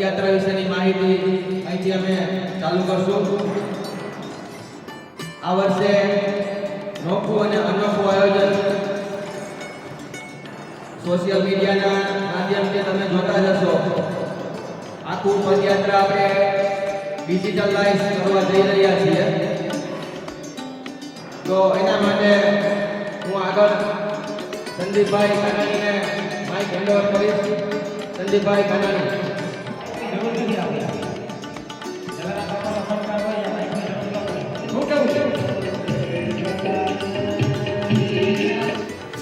પદયાત્રા વિશેની માહિતી અહીંથી અમે ચાલુ કરશું. આ વર્ષે નોખું અને અનોખું આયોજન સોશિયલ મીડિયાના માધ્યમથી તમે જોતા જશો આખું પદયાત્રા આપણે ડિજિટલાઇઝ કરવા જઈ રહ્યા છીએ. તો એના માટે હું આગળ સંદીપભાઈ કાનાણીને માઇક હેન્ડઓવર કરીશ. સંદીપભાઈ કાનાણી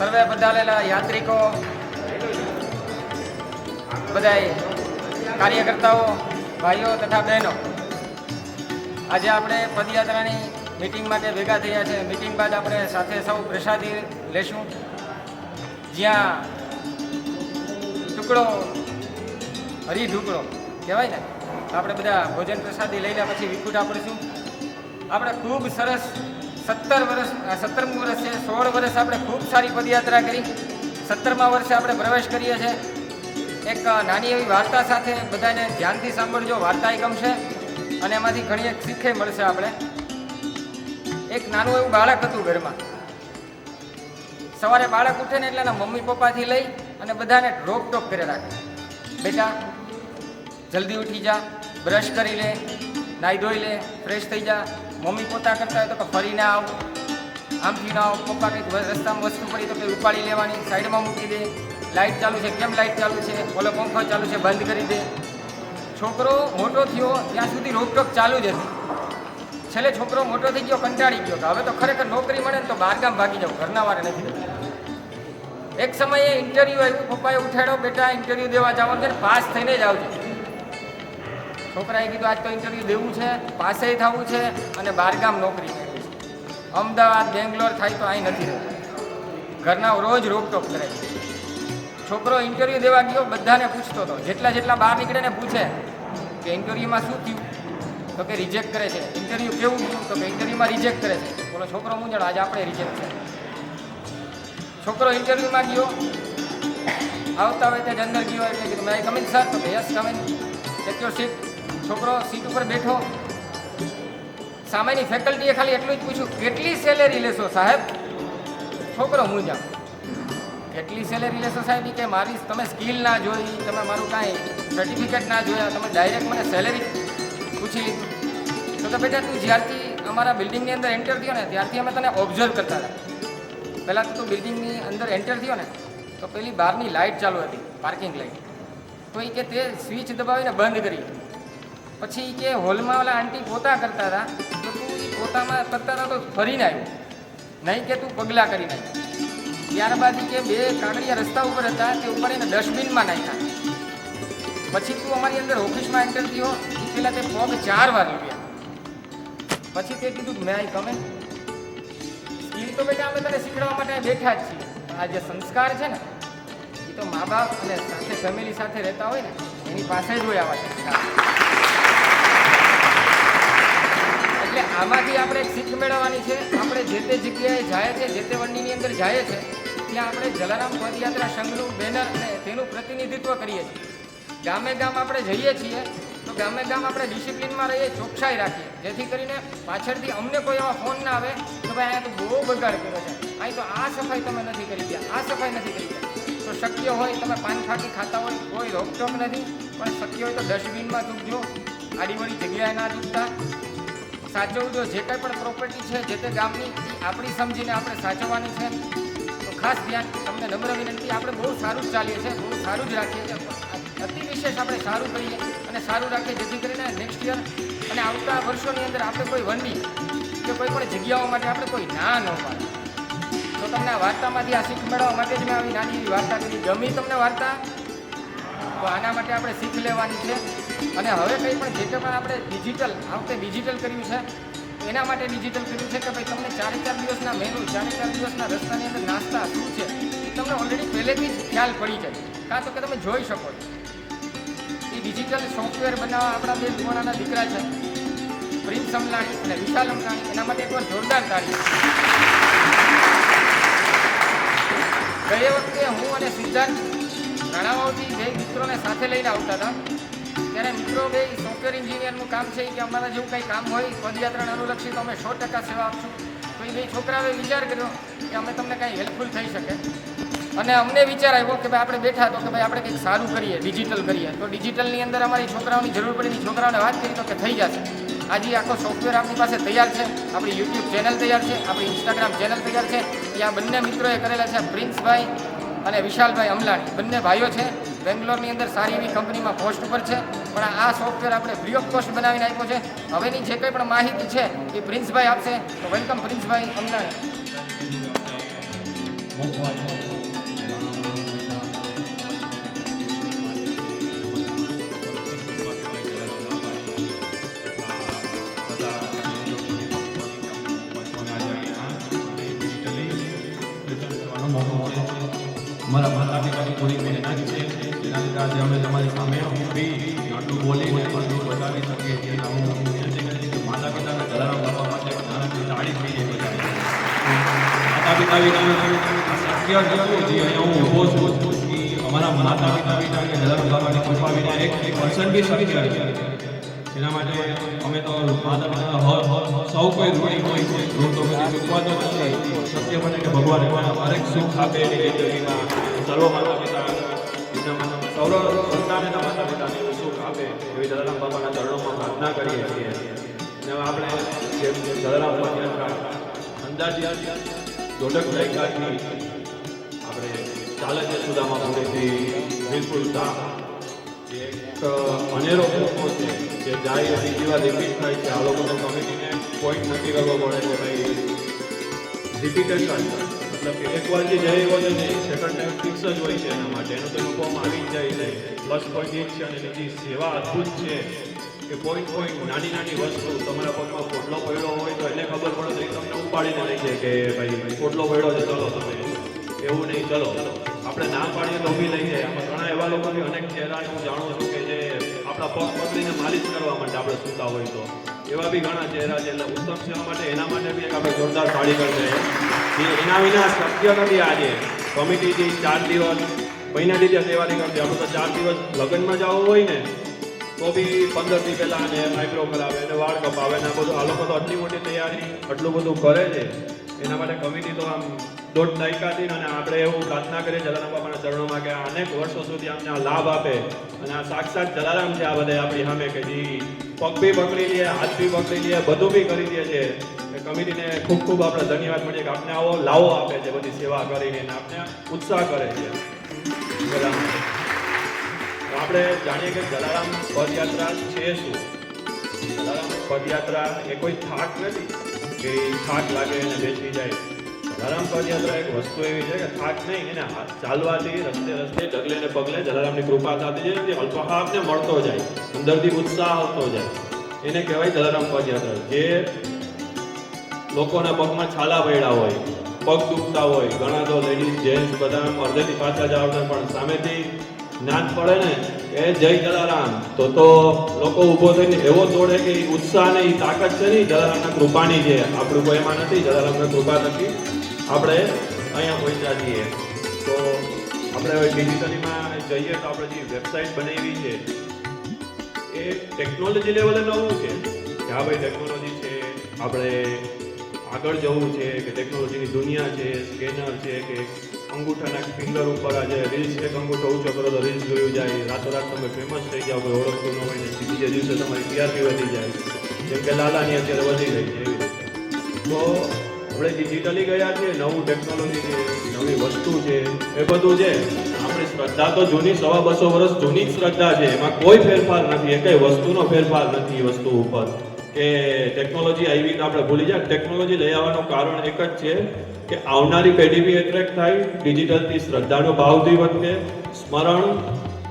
સર્વે પધારેલા યાત્રિકો બધાય કાર્યકર્તાઓ, ભાઈઓ તથા બહેનો, આજે આપણે પદયાત્રાની મિટિંગ માટે ભેગા થયા છે. મિટિંગ બાદ આપણે સાથે સૌ પ્રસાદી લેશું. જ્યાં ટુકડો, હરી ઢુકડો, કહેવાય ને, આપણે બધા ભોજન પ્રસાદી લઈને પછી વિખુટા પડશું. આપણે ખૂબ સરસ સત્તર વર્ષ સત્તરમું વર્ષ સોળ વર્ષ આપણે ખૂબ સારી પદયાત્રા કરી. સત્તરમા વર્ષે આપણે પ્રવેશ કરીએ છીએ. એક નાની એવી વાર્તા સાથે બધાને ધ્યાનથી સાંભળજો. વાર્તા ય ગમશે અને એમાંથી ઘણી એક શીખે મળશે આપણે. એક નાનું એવું બાળક હતું ઘરમાં. સવારે બાળક ઉઠે ને એટલે એના મમ્મી પપ્પાથી લઈ અને બધાને રોકટોક કરી રાખે. બેટા, જલ્દી ઉઠી જા. બ્રશ કરી લે. નાહી ધોઈ લે. ફ્રેશ થઈ જા. મમ્મી પોતા કરતા હોય તો કે ફરીને આવ. આમથી ના આવ. પપ્પા કંઈક રસ્તામાં વસ્તુ પડી તો કે ઉપાડી લેવાની, સાઈડમાં મૂકી દે. લાઇટ ચાલુ છે. કેમ લાઇટ ચાલુ છે? બોલો પંખો ચાલુ છે. બંધ કરી દે. છોકરો મોટો થયો, ત્યાં સુધી રોકટોક ચાલુ જ હતી. છેલ્લે છોકરો મોટો થઈ ગયો, કંટાળી ગયો. કે હવે તો ખરેખર નોકરી મળે ને તો બહારગામ ભાગી જાવ ઘરના વારે નથી એક સમયે ઇન્ટરવ્યૂ આવ્યું પપ્પાએ ઉઠાડ્યો, બેટા ઇન્ટરવ્યૂ દેવા જવાનું છે પાસ થઈને જ આવજો. છોકરાએ કીધું, આજ તો ઇન્ટરવ્યૂ દેવું છે પાસે થવું છે અને બહારગામ નોકરી કરવી છે. અમદાવાદ, બેંગ્લોર થાય તો અહીં નથી રહેવું. ઘરના રોજ રોકટોક કરે છોકરો ઇન્ટરવ્યૂ દેવા ગયો, બધાને પૂછતો હતો. જેટલા જેટલા બહાર નીકળે ને પૂછે કે ઇન્ટરવ્યૂમાં શું થયું? તો કે રિજેક્ટ કરે છે. ઇન્ટરવ્યૂ કેવું થયું તો કે ઇન્ટરવ્યૂમાં રિજેક્ટ કરે છે. બોલો, છોકરો મૂંઝાણો આજે આપણે રિજેક્ટ છે. છોકરો ઇન્ટરવ્યૂમાં ગયો. આવતા હોય ત્યાં અંદર ગયો એટલે કીધું, મેં કમિંગ સર તો yes coming take your seat છોકરો સીટ ઉપર બેઠો. સામેની ફેકલ્ટીએ ખાલી એટલું જ પૂછ્યું, કેટલી સેલેરી લેશો સાહેબ? છોકરો, હું જાઉં. કેટલી સેલેરી લેશો સાહેબ? કે મારી, તમે સ્કિલ ના જોઈ, તમે મારું કાંઈ સર્ટિફિકેટ ના જોયા, તમે ડાયરેક્ટ મને સેલેરી પૂછી લીધું. તો તો બેટા, તું જ્યારથી અમારા બિલ્ડિંગની અંદર એન્ટર થયો ને, ત્યારથી અમે તને ઓબ્ઝર્વ કરતા હતા. પહેલાં તો તું બિલ્ડિંગની અંદર એન્ટર થયો ને, તો પેલી બહારની લાઇટ ચાલુ હતી પાર્કિંગ લાઇટ તો એ કે તે સ્વિચ દબાવીને બંધ કરી. પછી કે હોલમાં ઓલા આંટી પોતા કરતા હતા તો તું એ પોતામાં કરતા હતા તો ફરીને આવ્યો. નહીં કે તું પગલાં કરી આવ્યો. ત્યારબાદ કે બે કાગળિયા રસ્તા ઉપર હતા, તે ઉપર એને ડસ્ટબિનમાં નાખ્યા. પછી તું અમારી અંદર ઓફિસમાં એન્ટર થયો એ પહેલાં તે પગ ચાર વાર લીધા પછી તે કીધું મેં આઈ કમે. સ્કીલ તો બેટા અમે તને શીખવાડવા માટે બેઠા જ છીએ. આ જે સંસ્કાર છે ને એ તો મા બાપ અને સાથે ફેમિલી સાથે રહેતા હોય ને, એની પાસે જ હોય આવા સંસ્કાર. એટલે આમાંથી આપણે શીખ મેળવવાની છે. આપણે જે તે જગ્યાએ જાય છે, જે તે વંડીની અંદર જાય છે, ત્યાં આપણે જલારામ પદયાત્રા સંઘનું બેનર અને તેનું પ્રતિનિધિત્વ કરીએ છીએ. ગામે ગામ આપણે જઈએ છીએ, તો ગામે ગામ આપણે ડિસિપ્લિનમાં રહીએ, ચોકસાઈ રાખીએ. જેથી કરીને પાછળથી અમને કોઈ એવા ફોન ના આવે કે ભાઈ અહીંયા તો બહુ બગાડ કર્યો છે. અહીં તો આ સફાઈ તમે નથી કરી ગયા આ સફાઈ નથી કરી ગયા તો શક્ય હોય તમે પાન ખાકી ખાતા હોય, કોઈ રોકટોક નથી. પણ શક્ય હોય તો ડસ્ટબિનમાં ચૂકજો આડીવળી જગ્યાએ ના થૂકતા સાચવજો જે કંઈ પણ પ્રોપર્ટી છે, જે તે ગામની આપણી સમજીને આપણે સાચવવાની છે, તો ખાસ ધ્યાન તમને નમ્ર વિનંતી, આપણે બહુ સારું જ ચાલીએ છીએ, બહુ સારું જ રાખીએ છીએ. અતિ વિશેષ આપણે સારું કરીએ અને સારું રાખીએ, જેથી કરીને નેક્સ્ટ યર અને આવતા વર્ષોની અંદર આપણે કોઈ વંડી કે કોઈ પણ જગ્યાઓ માટે આપણે કોઈ ના ન પાડે તો તમને આ વાર્તામાંથી આ શીખ મેળવવા માટે જ મેં આવી નાની એવી વાર્તા કરી ગમી તમને વાર્તા તો આના માટે આપણે શીખ લેવાની છે. અને હવે કંઈ પણ જે પણ આપણે ડિજિટલ આ વખતે ડિજિટલ કર્યું છે, એના માટે ડિજિટલ કર્યું છે કે ભાઈ તમને ચારે ચાર દિવસના મેનુ ચારે ચાર દિવસના રસ્તાની અંદર નાસ્તા શું છે, એ તમને ઓલરેડી પહેલેથી જ ખ્યાલ પડી જાય. કાં તો કે તમે જોઈ શકો છો. એ ડિજિટલ સોફ્ટવેર બનાવવા આપણા બે ધુવાણાના દીકરા છે. પ્રિન્સ અમલાણી અને વિશાલ અમલાણી, એના માટે એકવાર જોરદાર તાળી. ગયે વખતે હું અને સિદ્ધાર્થ રાણાવાવથી જે મિત્રોને સાથે લઈને આવતા હતા, ત્યારે મિત્રો બે સોફ્ટવેર એન્જિનિયરનું કામ છે કે અમારા જેવું કંઈ કામ હોય, પદયાત્રાને અનુલક્ષી તો અમે સો ટકા સેવા આપશું. તો એ બે છોકરાઓએ વિચાર કર્યો કે અમે તમને કાંઈ હેલ્પફુલ થઈ શકે. અને અમને વિચાર આવ્યો કે ભાઈ આપણે બેઠા તો કે ભાઈ આપણે કંઈક સારું કરીએ ડિજિટલ કરીએ. તો ડિજિટલની અંદર અમારી છોકરાઓની જરૂર પડી છોકરાઓને વાત કરી તો કે થઈ જશે. આજે આખો સોફ્ટવેર આપણી પાસે તૈયાર છે. આપણી યુટ્યુબ ચેનલ તૈયાર છે. આપણી ઇન્સ્ટાગ્રામ ચેનલ તૈયાર છે. એ આ બંને મિત્રોએ કરેલા છે પ્રિન્સભાઈ અને વિશાલભાઈ અમલાણી, બંને ભાઈઓ છે. બેંગ્લોરની અંદર સારી એવી કંપનીમાં પોસ્ટ ઉપર છે. પણ આ સોફ્ટવેર આપણે ફ્રી ઓફ કોસ્ટ બનાવીને આપ્યો છે. હવેની જે કંઈ પણ માહિતી છે એ પ્રિન્સભાઈ આપશે. તો વેલકમ પ્રિન્સભાઈ અમલાણી. આજે અમે તમારી સામે ઊભી આટલું બોલીને આટલું બતાવી શકીએ છીએ હું કે માતા પિતાને જલારામ બાપા માટે. માતા પિતા શક્ય નથી. જે અહીંયા અમારા માતા પિતા વિના વિના એક પર્સન બી શક્ય એના માટે અમે તો માતા પિતા સૌ કોઈ ઋણી હોય છે. ઋણ તો બધી ચૂકવા તો નથી. સત્ય બને કે ભગવાન એમાં હરેક સુખ આપે એની જિંદગીમાં માતા પિતા સૌર સંતાનેના માતા પિતાને સુખ આપે એવી જલારામ બાપાના ચરણોમાં પ્રાર્થના કરીએ છીએ. અને આપણે જેમ જેમ અંદાજી પદયાત્રા અંદાજિત દોઢક દાયકાથી આપણે ચાલે છે સુદામા પૂરેથી વિપુલતા જે એક અનેરો લોકો છે, જે જાય અને બીજી વાર રિપીટ થાય છે. આ લોકોને કમિટીને પોઈન્ટ નક્કી કરવો પડે છે ભાઈ રિપીટેશન મતલબ એકવાર જે જઈ છે ને સેકન્ડ ટાઈમ ફિક્સ જ હોય છે એના માટે. એનું તો ફોર્મ આવી જ જાય છે. બસ પોઈન્ટ જ છે અને એની સેવા અદ્ભુત છે કે પોઈન્ટ પોઈન્ટ નાની નાની વસ્તુ તમારા પગમાં પોટલો પડ્યો હોય તો એને ખબર પડે, તો એ તમને ઉપાડીને લઈ જાય કે, ભાઈ પોટલો પડ્યો છે, ચલો તમે. એવું નહીં, ચલો. આપણે ના પાડીએ તો બી લઈ જાય. આમાં ઘણા એવા લોકોની અનેક ચહેરા હું જાણું છું કે જે આપણા પગ પકડીને માલિશ કરવા માટે આપણે સૂતા હોય તો. એવા બી ઘણા ચહેરા છે. એટલે ઉત્તમ સેવા માટે, એના માટે બી એક આપણે જોરદાર તાળી કરશે એના વિના શક્ય નથી આજે. કમિટીથી ચાર દિવસ, મહિના દીધે તહેવારી કરતી આપણે તો ચાર દિવસ લગ્નમાં જવું હોય ને, તો બી પંદર દી પહેલાં અને માઇક્રો કરાવે અને વાળ કપાવે ને આ બધું, આ લોકો તો આટલી મોટી તૈયારી, આટલું બધું કરે છે. એના માટે કમિટી તો આમ દોઢ દાયકાથી અને આપણે એવું પ્રાર્થના કરીએ જલારામ બાપાના ચરણોમાં કે અનેક વર્ષો સુધી અમને આ લાભ આપે અને આ સાક્ષાત જલારામ છે આ બધા આપણી સામે કે જે પગ બી પકડી લે, હાથ બી પકડી લે, બધું બી કરી દે છે. કમિટીને ખૂબ ખૂબ આપણે ધન્યવાદ મળીએ કે આપણે આવો લાવો આપે છે, બધી સેવા કરીને આપને ઉત્સાહ કરે છે. આપણે જાણીએ કે જલારામ પદયાત્રા છે શું? જલારામ પદયાત્રા એ કોઈ થાક નથી કે થાક લાગે અને બેસી જાય. જલારામ પદયાત્રા એક વસ્તુ એવી છે કે થાક નહીં, એને ચાલવાથી રસ્તે રસ્તે ડગલે ને પગલે જલારામની કૃપા થતી જાય તે અલ્પહાપને મળતો જાય, અંદરથી ઉત્સાહ આવતો જાય. એને કહેવાય જલારામ પદયાત્રા. જે લોકોના પગમાં છાલા પડ્યા હોય, પગ દુખતા હોય, ઘણા તો લેડીઝ જેન્ટ્સ બધા અડધેથી પાછા જ પણ સામેથી નાદ પડે ને એ જય જલારામ. તો તો લોકો ઊભો થઈને એવો દોડે કે ઉત્સાહ ને એ તાકાત છે ને જલારામના કૃપાની છે. આપણું કોઈ એમાં નથી, જલારામના કૃપા થકી આપણે અહીંયા પહોંચ્યા છીએ. તો આપણે હવે ડિજિટલીમાં જઈએ તો આપણે જે વેબસાઇટ બનાવી છે, એ ટેકનોલોજી લેવલે નવું છે. કે હા ભાઈ ટેકનોલોજી છે, આપણે આગળ જવું છે, કે ટેકનોલોજીની દુનિયા છે સ્કેનર છે, કે અંગૂઠાના ફિંગર ઉપર આજે રીલ્સ એક અંગૂઠો ઊંચો કરો તો રીલ્સ જોયું જાય, રાતોરાત તમે ફેમસ થઈ જાઓ, કોઈ ઓળખતું ન હોય ને બીજે દિવસે તમારી ટીઆરપી વધી જાય. જેમ કે લાલાની અત્યારે વધી રહી છે એવી રીતે. તો આપણે ડિજિટલી ગયા છે નવું ટેકનોલોજી છે, નવી વસ્તુ છે, એ બધું છે. આપણી શ્રદ્ધા તો જૂની, સવા બસો વર્ષ જૂની જ શ્રદ્ધા છે. એમાં કોઈ ફેરફાર નથી, એ કઈ વસ્તુનો ફેરફાર નથી વસ્તુ ઉપર. કે ટેકનોલોજી આવી તો આપણે ભૂલી જાય ટેકનોલોજી લઈ આવવાનું કારણ એક જ છે કે આવનારી પેઢી બી એટ્રેક્ટ થાય ડિજિટલથી શ્રદ્ધાનો ભાવથી વધે, સ્મરણ,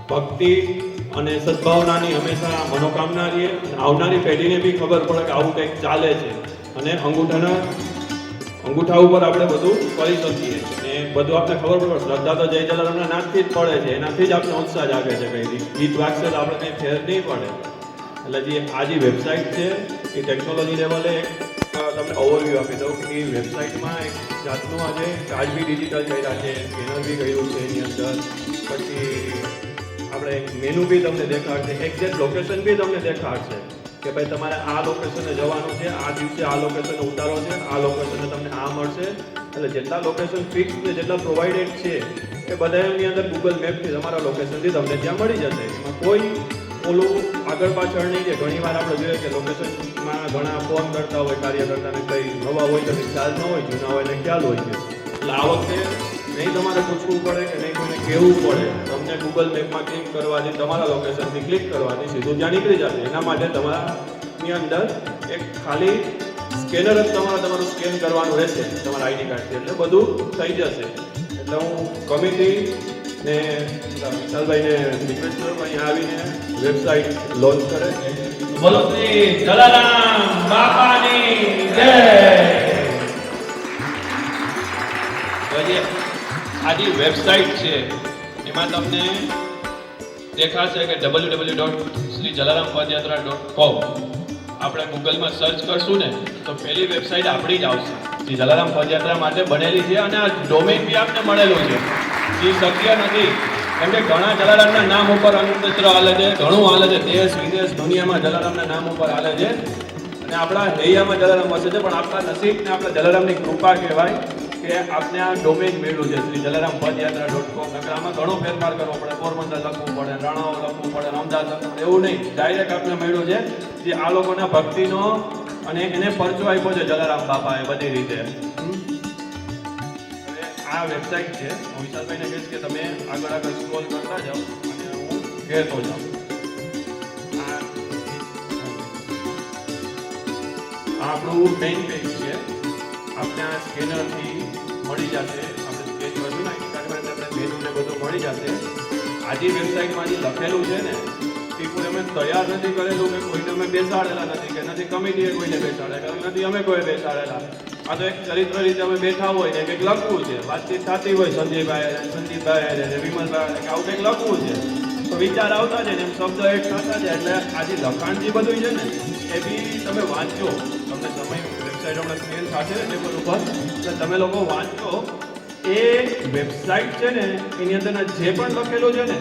ભક્તિ અને સદભાવનાની હંમેશા મનોકામના રહે. આવનારી પેઢીને બી ખબર પડે કે આવું કંઈક ચાલે છે. અને અંગૂઠાના અંગૂઠા ઉપર આપણે બધું કરી શકીએ ને બધું આપણે ખબર પડે, શ્રદ્ધા તો જય જલારામના નાથથી જ પડે છે. એનાથી જ આપણે ઉત્સાહ જાગે છે કઈ ગીત વાગશે તો આપણે કંઈ ફેર નહીં પડે. એટલે જે આ જે વેબસાઇટ છે, એ ટેકનોલોજી લેવલે તમને ઓવરવ્યૂ આપી દઉં કે વેબસાઇટમાં એક જાતનું આજે કાર્ડ બી ડિજિટલ કર્યા છે. સ્કેનર બી કર્યું છે એની અંદર. પછી આપણે મેનુ બી તમને દેખાડશે. એક્ઝેક્ટ લોકેશન બી તમને દેખાડશે. કે ભાઈ તમારે આ લોકેશને જવાનું છે, આ દિવસે આ લોકેશને ઉતારો છે, આ લોકેશને તમને આ મળશે. એટલે જેટલા લોકેશન ફિક્સ ને જેટલા પ્રોવાઇડેડ છે, એ બધા એમની અંદર ગૂગલ મેપથી તમારા લોકેશનથી તમને ત્યાં મળી જશે. એમાં કોઈ ઓલું આગળ પાછળ નહીં કે ઘણી વાર આપણે જોઈએ કે લોકેશનમાં ઘણા ફોન કરતા હોય કાર્યકર્તાને કંઈ નવા હોય તો ખ્યાલ ન હોય, જૂના હોય ને ખ્યાલ હોય છે. એટલે આ વખતે નહીં તમારે પૂછવું પડે કે નહીં કોઈને કહેવું પડે. તમને ગૂગલ મેપમાં ક્લિક કરવાથી, તમારા લોકેશનથી ક્લિક કરવાથી સીધું ત્યાં નીકળી જશે. એના માટે તમારાની અંદર એક ખાલી સ્કેનર જ તમારે તમારું સ્કેન કરવાનું રહેશે તમારા આઈડી કાર્ડથી એટલે બધું થઈ જશે. એટલે હું કમિટી ને વિશાલભાઈને રિક્વેસ્ટ કરું અહીંયા આવીને વેબસાઇટ લોન્ચ કરે. બોલો શ્રી જલારામ બાપાની જય. આ જે વેબસાઇટ છે એમાં તમને દેખાશે કે W W dot Shri Jalaram Padyatra dot com આપણે ગૂગલમાં સર્ચ કરશું ને, તો પહેલી વેબસાઇટ આપણી જ આવશે. જે જલારામ પદયાત્રા માટે બનેલી છે અને આ ડોમેન બી આપને મળેલું છે. જે શક્ય નથી, કેમ કે ઘણા જલારામના નામ ઉપર અનુપત્ર હાલે છે, ઘણું હાલે છે, દેશ, વિદેશ, દુનિયામાં જલારામના નામ ઉપર હાલે છે. અને આપણા હૈયામાં જલારામ વસે છે, પણ આપણા નસીબને આપણા જલારામની કૃપા કહેવાય. કે આપને આ ડોમેન મેળવ્યું છે શ્રી જલારામ પદયાત્રા ડોટ કોમ નકર આમાં ઘણો ફેરફાર કરવો પડે. પોરબંદર લખવું પડે, રાણાઓ લખવું પડે અમદાવાદ લખવું પડે. એવું નહીં. ડાયરેક્ટ આપને મળ્યું છે જે આ લોકોના ભક્તિનો અને એને પરચો આપ્યો છે જલારામ બાપાએ બધી રીતે. આ વેબસાઇટ છે. હું વિશાલભાઈને કહીશ કે તમે આગળ આગળ સ્ક્રોલ કરતા જાઓ અને હું કહેતો જાઉં. આપણું મેઇન પેજ છે. આપણે આ સ્કેનરથી મળી જશે. આપણે સ્કેચ બધું નાખી એટલે આપણે મેનુ ને બધું મળી જશે. આજે વેબસાઇટમાં જે લખેલું છે ને એ કોઈ અમે તૈયાર નથી કરેલું કે કોઈને અમે બેસાડેલા નથી, કે નથી કમિટીએ કોઈને બેસાડેલા નથી અમે કોઈ બેસાડેલા. આ તો એક ચરિત્ર રીતે અમે બેઠા હોય ને કંઈક લખવું છે. વાતચીત થતી હોય સંજયભાઈ, સંદીપભાઈ અને વિમલભાઈ કે આવું કંઈક લખવું છે. તો વિચાર આવતા છે ને, એમ શબ્દ એક થતા છે એટલે આ જે લખાણ જે બધું છે ને, એ બી તમે વાંચો વેબસાઇટ હમણાં સ્ક્રીન થશે ટેબલ ઉપર. એટલે તમે લોકો વાંચો. એ વેબસાઇટ છે ને, એની અંદરના જે પણ લખેલું છે ને,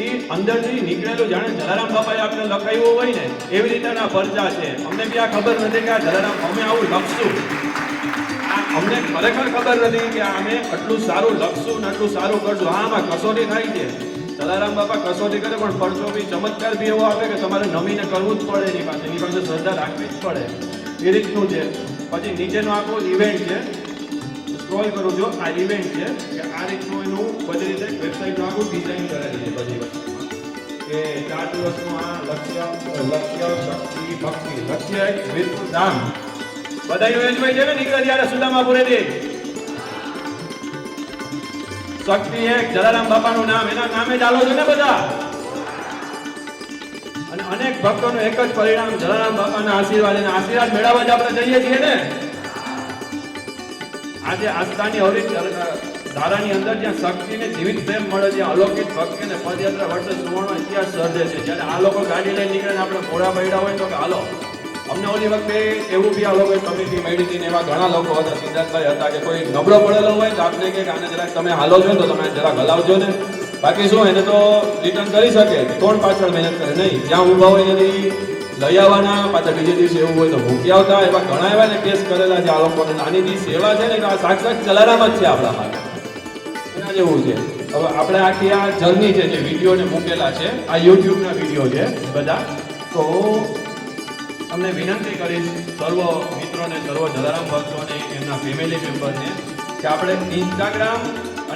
એ અંદરથી નીકળેલું જાણે જલારામ બાપાએ આપણે લખાયું હોય ને, એવી રીતના પરચા છે. અમને બી આ ખબર નથી કે આ જલારામ, અમે આવું લખશું. અમને ખરેખર ખબર નથી કે અમે આટલું સારું લખશું ને આટલું સારું કરશું. હા, આમાં કસોટી થાય છે. જલારામ બાપા કસોટી કરે, પણ પરચો બી ચમત્કાર બી એવો આપે કે તમારે નમીને કરવું જ પડે એની પાસે. એની પાસે શ્રદ્ધા રાખવી જ પડે. એ રીતનું છે. પછી નીચેનો આખો ઇવેન્ટ છે. સ્ક્રોલ કરું છું આ ઇવેન્ટ છે કે આ રીતનું એનું બધી રીતે વેબસાઇટનું આખું ડિઝાઇન કરેલી છે બધી કે ચાર દિવસનું આ લક્ષ્ય લક્ષ્ય, શક્તિ, ભક્તિ. લક્ષ્ય એક વીરપુર ધામ. બધા એન્જોય છે ને નીકળે ત્યારે સુદામાપુરેથી શક્તિ એક જલારામ બાપાનું નામ, એના નામે ચાલો છો ને બધા? અનેક ભક્તોનું એક જ પરિણામ જલારામ બાપાના આશીર્વાદ અને આશીર્વાદ મેળવવા જ આપણે જઈએ છીએ ને? આજે આસ્થાની અવરિત ધારાની અંદર જ્યાં શક્તિને જીવિત પ્રેમ મળે છે, અલૌકિક ભક્તિ અને પદયાત્રા વર્ષે સુવર્ણ ઇતિહાસ સર્જે છે. જ્યારે આ લોકો ગાડી લઈને નીકળે આપણે ઘોડા પડ્યા હોય તો કે, હાલો, અમને ઓલી વખતે એવું બી આ લોકોએ કમિટી મળી હતી ને એવા ઘણા લોકો હતા. સિદ્ધાર્થભાઈ હતા કે કોઈ નબળો પડેલો હોય તો આપને કે આને જરાક તમે હાલો છો તો તમે જરાક હલાવજો ને. બાકી શું, એને તો રિટર્ન કરી શકે, કોણ પાછળ મહેનત કરે? નહીં. જ્યાં ઊભા હોય એની લઈ આવવાના, પાછા બીજે દિવસે એવું હોય તો મૂકી આવતા. એવા ઘણા એવા ને કેસ કરેલા છે, આ લોકોને નાની સેવા છે ને આ સાક્ષાત જલારામ જ છે આપણા માટે એના જેવું છે. હવે આપણે આખી આ જર્ની છે, જે વિડીયોને મૂકેલા છે, આ યુટ્યુબના વીડિયો છે બધા, તો તમને વિનંતી કરીશ સર્વ મિત્રોને, સર્વ જલારામ ભક્તોને, એમના ફેમિલી મેમ્બરને કે આપણે ઇન્સ્ટાગ્રામ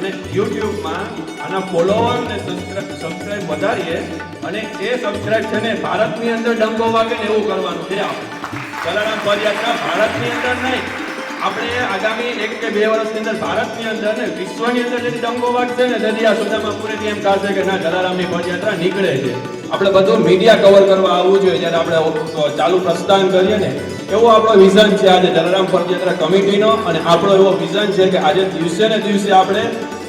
અને યુટ્યુબમાં આના ફોલોવર અને સબસ્ક્રાઇબ વધારીએ અને એ સબસ્ક્રાઇબ છે ને ભારતની અંદર ડંકો વાગે ને એવું કરવાનું છે જલારામ પદયાત્રા ભારતની અંદર નહીં. આપણે આગામી એક કે બે વર્ષની અંદર ભારતની અંદર ને વિશ્વની અંદર જેથી ડંકો વાગશે ને તેથી આ સુધામાં પૂરેથી એમ થશે કે ના, જલારામની પદયાત્રા નીકળે છે. આપણે બધું મીડિયા કવર કરવા આવવું જોઈએ. જ્યારે આપણે ચાલુ પ્રસ્થાન કરીએ ને, એવો આપણો વિઝન છે આજે જલારામ પદયાત્રા કમિટીનો અને આપણો એવો વિઝન છે કે આજે દિવસે ને દિવસે આપણે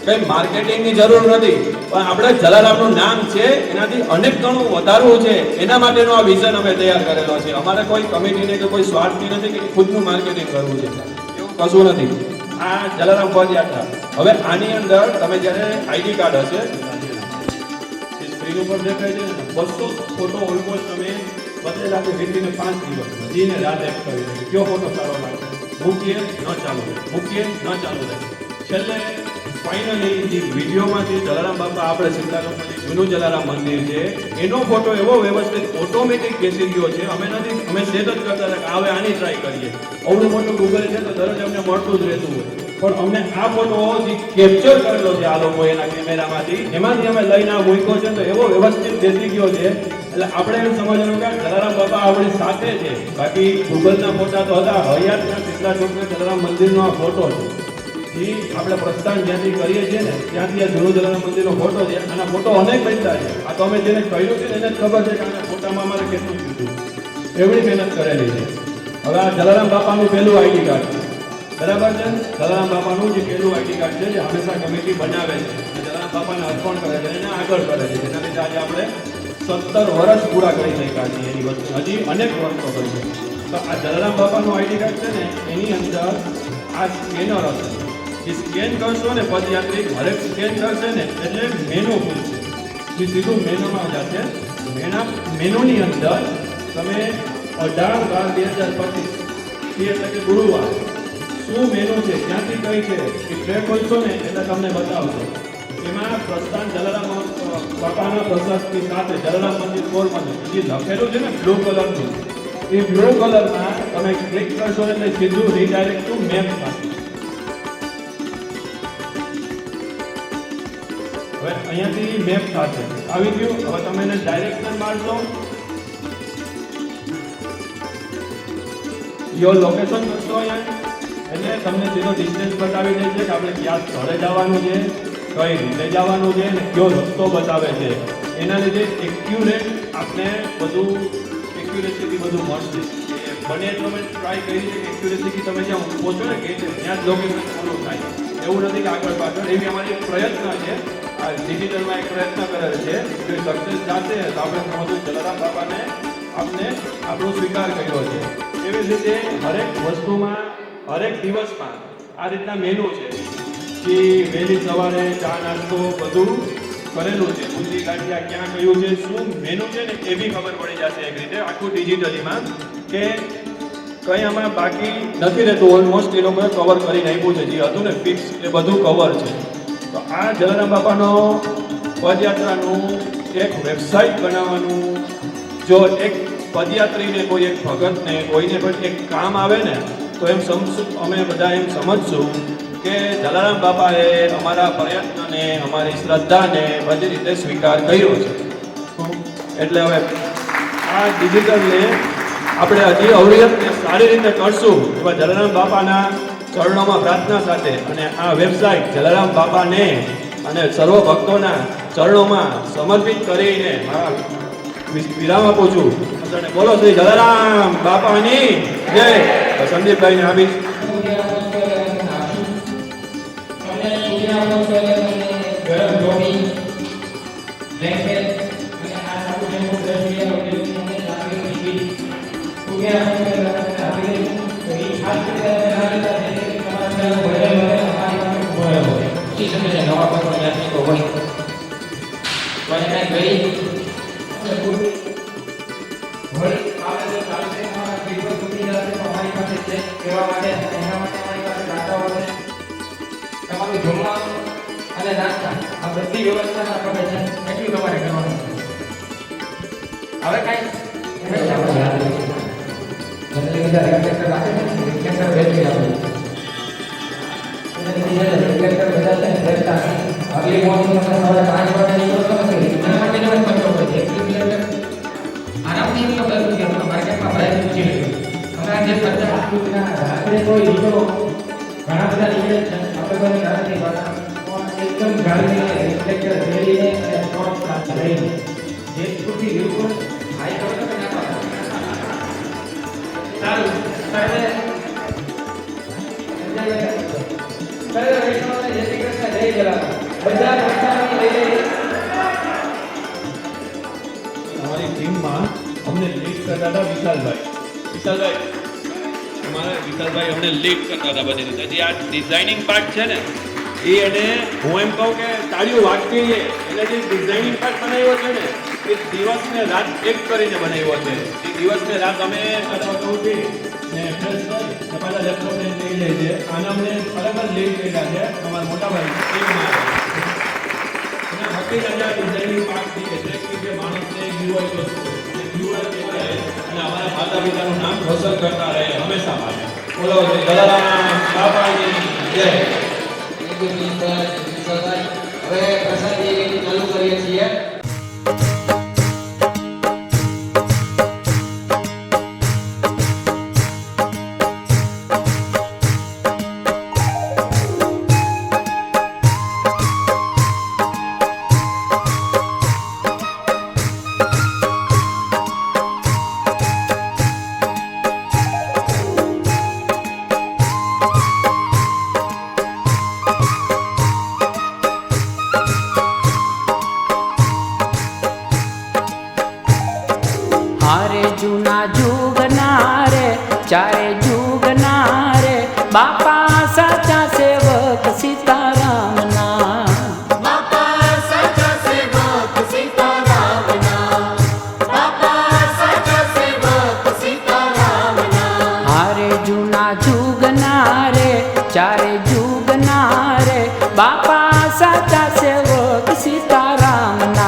કઈ માર્કેટિંગની જરૂર નથી. પણ આપણે જલારામનું નામ છે, એનાથી અનેક ગણું વધારવું છે. એના માટેનો આ વિઝન અમે તૈયાર કરેલો છે. અમારે કોઈ કમિટીને કે કોઈ સ્વાર્થની નથી કે ખુદનું માર્કેટિંગ કરવું છે. કશું નથી. આ જલારામ પદયાત્રા હવે આની અંદર તમે જ્યારે આઈડી કાર્ડ હશે સ્ક્રીન ઉપર દેખાય છે બસો ફોટો ઓલમોસ્ટ તમે બદલેલા છે વીટીને પાંચ દિવસ, જીને રાત એક કરી કયો ફોટો સારો લાગે? મૂકીએ, ન ચાલુ મૂકીએ, ન ચાલુ રહે છેલ્લે ફાઇનલી જે વિડીયોમાંથી જલારામ બાપા આપણે સીતારામથી જૂનું જલારામ મંદિર છે, એનો ફોટો એવો વ્યવસ્થિત ઓટોમેટિક બેસી ગયો છે. અમે નથી, અમે સેટ જ કરતા હતા કે હવે આની ટ્રાય કરીએ. અવડું મોટું ગૂગલ છે તો દરરોજ અમને મળતું જ રહેતું હોય. પણ અમને આ ફોટો જે કેપ્ચર કરેલો છે આ લોકો એના કેમેરામાંથી એમાંથી અમે લઈને આ મૂક્યો છે તો એવો વ્યવસ્થિત બેસી ગયો છે. એટલે આપણે એમ સમજવાનું કે જલારામ બાપા આપણી સાથે છે. બાકી ગૂગલના ફોટા તો હતા હયાતના કેટલા છોકરા જલારામ મંદિરનો આ ફોટો છે. એ આપણે પ્રસ્થાન જ્યાંથી કરીએ છીએ ને, ત્યાંથી આ જલારામ મંદિરનો ફોટો છે. આના ફોટો અનેક બનતા છે. આ તો અમે જેને કહ્યું છે એને જ ખબર છે કે આના ફોટામાં અમારે કેટલું કીધું એવડી મહેનત કરેલી છે. હવે આ જલારામ બાપાનું પહેલું આઈડી કાર્ડ છે. બરાબર છે જલારામ બાપાનું જે પહેલું આઈડી કાર્ડ છે જે હંમેશા કમિટી બનાવે છે. જલારામ બાપાને અર્પણ કરે છે એને આગળ કરે છે. જેના લીધે આજે આપણે સત્તર વર્ષ પૂરા કરી શક્યા છીએ એની વસ્તુ હજી અનેક વર્ષો કરી તો આ જલારામ બાપાનું આઈડી કાર્ડ છે ને, એની અંદર આ સ્કેનર હશે. જે સ્કેન કરશો ને પદયાત્રી હરેક સ્કેન કરશે ને એટલે મેનુ ખુલશે જે સીધું મેનુમાં જશે. મેના મેનુની અંદર તમે અઢાર બાર બે હજાર પચીસ એટલે કે ગુરુવાર, શું મેનુ છે, ક્યાંથી કઈ છે, એ ટ્રેક ખોલશો ને એટલે તમને બતાવશે. એમાં પ્રસ્થાન જલારામ બાપાના પ્રસાદની સાથે જલારામ મંદિર પોરબંદર જે લખેલું છે ને બ્લુ કલરનું એ બ્લુ કલરમાં તમે ક્લિક કરશો એટલે સીધું રીડાયરેક્ટ ટુ મેપ હવે અહીંયાથી મેપ થશે આવી ગયું. હવે તમે એને ડાયરેક્શન મારશો યોર લોકેશન કરશો અહીંયા. એટલે તમને સીધો ડિસ્ટન્સ બતાવી દે છે કે આપણે ક્યાં સ્થળે જવાનું છે, કઈ રીતે જવાનું છે અને કયો રસ્તો બતાવે છે. એના લીધે એક્યુરેટ આપણે બધું એક્યુરેસીથી બધું મળશે. બને એટલો મેં ટ્રાય કરી છે કે એક્યુરેસીથી તમે જ્યાં પહોંચો ને કે ત્યાં જ લોકેશન ફોલો થાય. એવું નથી કે આગળ પાછળ. એવી અમારી પ્રયત્ન છે. આ ડિજિટલમાં એક પ્રયત્ન કરેલ છે. કે સક્સેસ જાશે તો આપણે સમજવું જલારામ બાબાને આપણે આપણો સ્વીકાર કર્યો છે. એવી જ રીતે હરેક વસ્તુમાં, હરેક દિવસમાં આ રીતના મેનુ છે. કે વહેલી સવારે ચા, નાસ્તો બધું કરેલું છે. ઊંધી ગાંઠિયા ક્યાં કયું છે, શું મેનુ છે ને એ બી ખબર પડી જશે એક રીતે આખું ડિજિટલીમાં કે કંઈ આમાં બાકી નથી રહેતું. ઓલમોસ્ટ એ લોકોએ કવર કરીને આપ્યું છે. જે હતું ને ફિક્સ એ બધું કવર છે. આ જલારામ બાપાનો પદયાત્રાનું એક વેબસાઇટ બનાવવાનું. જો એક પદયાત્રીને કોઈ એક ભગતને, કોઈને પણ એક કામ આવે ને, તો એમ સમજશું અમે બધા એમ સમજશું કે જલારામ બાપાએ અમારા પ્રયત્નને, અમારી શ્રદ્ધાને બધી રીતે સ્વીકાર કર્યો છે. એટલે હવે આ ડિજિટલને આપણે હજી અવરિયતને સારી રીતે કરશું. એવા જલારામ બાપાના ચરણોમાં પ્રાર્થના સાથે અને આ વેબસાઇટ જલારામ બાપાને અને સર્વ ભક્તોના ચરણોમાં સમર્પિત કરીને મારા વિરામ આપું છું. બોલો શ્રી જલારામ બાપાની જય. સંદીપભાઈને આપીશ. તમારું જમવાનું અને નાસ્તા આ બધી વ્યવસ્થા આપણે છે એટલું તમારે કરવાનું છે. હવે કાંઈ આગલી મોર્નિંગ તમે સવારે પાંચ વાગે નીકળો છો ને એના માટે જ પાસે હોય છે તમારું જમવા અને નાસ્તા આ બધી વ્યવસ્થા પ્રાઇસ છે, એટલું તમારે કરવાનું હવે કોઈ એકદમ ગાડીને રિફ્લેક્ટર ફેરીને અને શોર્ટ સાથે રહીને જે સુધી બિલકુલ વિશાલભાઈ અમને લીડ કરતા હતા બધી રીતે. જે આ ડિઝાઇનિંગ પાર્ટ છે ને, એ એને હું એમ કહું કે તાળીઓ વાગતી છે એટલે જે ડિઝાઇનિંગ પાર્ટ બનાવ્યો છે ને, એ દિવસ ને રાત એક કરીને બનાવ્યો છે. એ દિવસ ને રાત અમે કદાચ ઉઠી ને ફ્રેશ તમારા લેપટોપ લઈ જાય છે આને અમને ખરેખર લીડ કર્યા છે અમારા મોટાભાઈ ટીમમાં હકીકત ડિઝાઇનિંગ પાર્ટ થઈ છે. કે જે માણસને યુવાઈ વસ્તુ અને અમારા માતા નામ રોશન કરતા રહે હંમેશા બોલો જલારામ બાપાની જય હવે પ્રસાદી ચાલુ કરીએ છીએ સાચા સેવક સીતારામ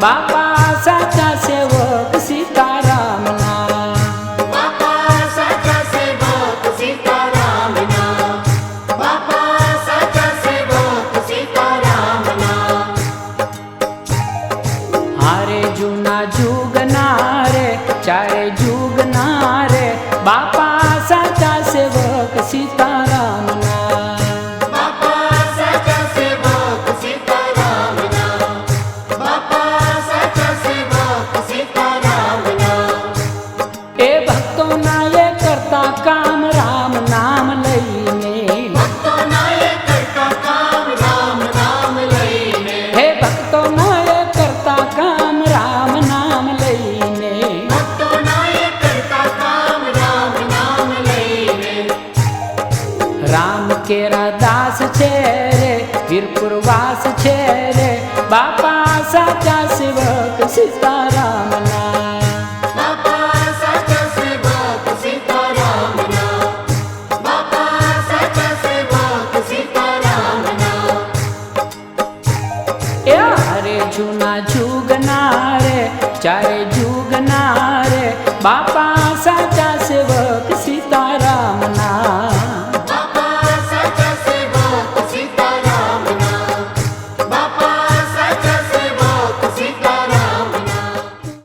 ba